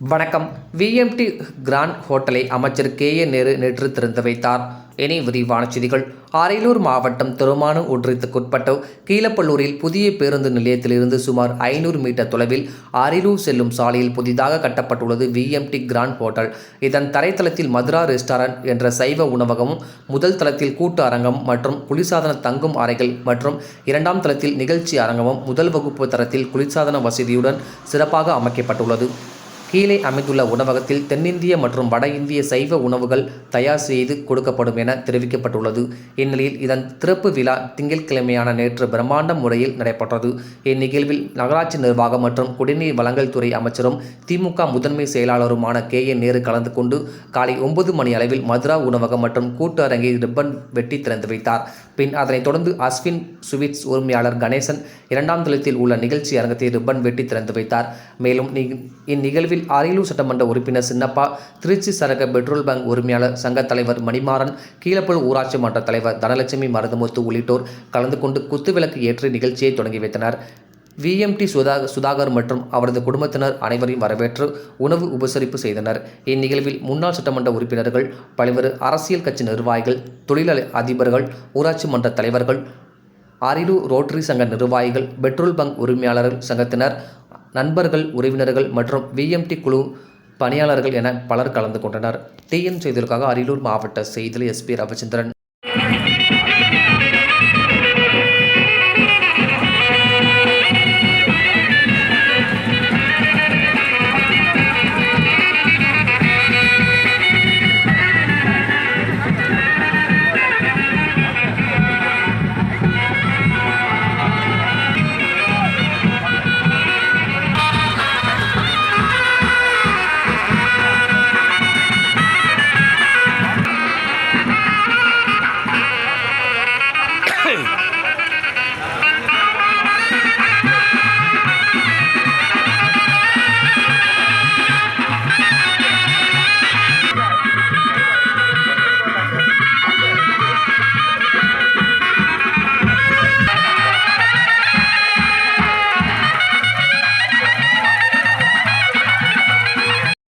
வணக்கம். VMT grand ஹோட்டலை அமைச்சர் கே ஏ நேரு நேற்று திறந்து வைத்தார். இனி விரிவான செய்திகள். அரியலூர் மாவட்டம் திருமானு ஒன்றியத்துக்குட்பட்ட கீழப்பள்ளூரில் புதிய பேருந்து நிலையத்திலிருந்து சுமார் ஐநூறு மீட்டர் தொலைவில் அரியலூர் செல்லும் சாலையில் புதிதாக கட்டப்பட்டுள்ளது விஎம்டி கிராண்ட் ஹோட்டல் இதன் தரைத்தளத்தில் மதுரா ரெஸ்டாரண்ட் என்ற சைவ உணவகமும் முதல் தளத்தில் கூட்டு அரங்கம் மற்றும் குளிர்சாதன தங்கும் அறைகள் மற்றும் இரண்டாம் தளத்தில் நிகழ்ச்சி அரங்கமும் முதல் வகுப்பு தரத்தில் குளிர்சாதன வசதியுடன் சிறப்பாக அமைக்கப்பட்டுள்ளது. கீழே அமைந்துள்ள உணவகத்தில் தென்னிந்திய மற்றும் வட இந்திய சைவ உணவுகள் தயார் செய்து கொடுக்கப்படும் என தெரிவிக்கப்பட்டுள்ளது. இந்நிலையில் இதன் திறப்பு விழா திங்கட்கிழமையான நேற்று பிரம்மாண்ட முறையில் நடைபெற்றது. இந்நிகழ்வில் நகராட்சி நிர்வாகம் மற்றும் குடிநீர் வழங்கல் துறை அமைச்சரும் திமுக முதன்மை செயலாளருமான கே. ஏ. நேரு கலந்து கொண்டு காலை ஒன்பது மணி அளவில் மதுரா உணவகம் மற்றும் கூட்டு அரங்கை ரிப்பன் வெட்டி திறந்து வைத்தார். பின் அதனைத் தொடர்ந்து அஸ்வின் சுவிட்ஸ் உரிமையாளர் கணேசன் இரண்டாம் தளத்தில் உள்ள நிகழ்ச்சி அரங்கத்தை ரிப்பன் வெட்டி திறந்து வைத்தார். மேலும் இந்நிகழ்வில் இந்நிகழ்வில் அரியலூர் சட்டமன்ற உறுப்பினர் சின்னப்பா திருச்சி சரக பெட்ரோல் பங்க் உரிமையாளர் சங்க தலைவர் மணிமாறன் கீழப்பல் ஊராட்சி மன்ற தலைவர் தனலட்சுமி மருதமுத்து உள்ளிட்டோர் கலந்து கொண்டு குத்துவிளக்கு ஏற்றி நிகழ்ச்சியை தொடங்கி வைத்தனர். விஎம்டி சுதா சுதாகர் மற்றும் அவரது குடும்பத்தினர் அனைவரையும் வரவேற்று உணவு உபசரிப்பு செய்தனர். இந்நிகழ்வில் முன்னாள் சட்டமன்ற உறுப்பினர்கள் பல்வேறு அரசியல் கட்சி நிர்வாகிகள் தொழில் அதிபர்கள் ஊராட்சி மன்ற தலைவர்கள் அரியலூர் ரோட்டரி சங்க நிர்வாகிகள் பெட்ரோல் பங்க் உரிமையாளர்கள் சங்கத்தினர் நண்பர்கள் உறவினர்கள் மற்றும் விஎம்டி குழு பணியாளர்கள் என பலர் கலந்து கொண்டனர். டிஎன் செய்திகளுக்காக அரியலூர் மாவட்ட செய்தியில் எஸ்பி ரவிச்சந்திரன்.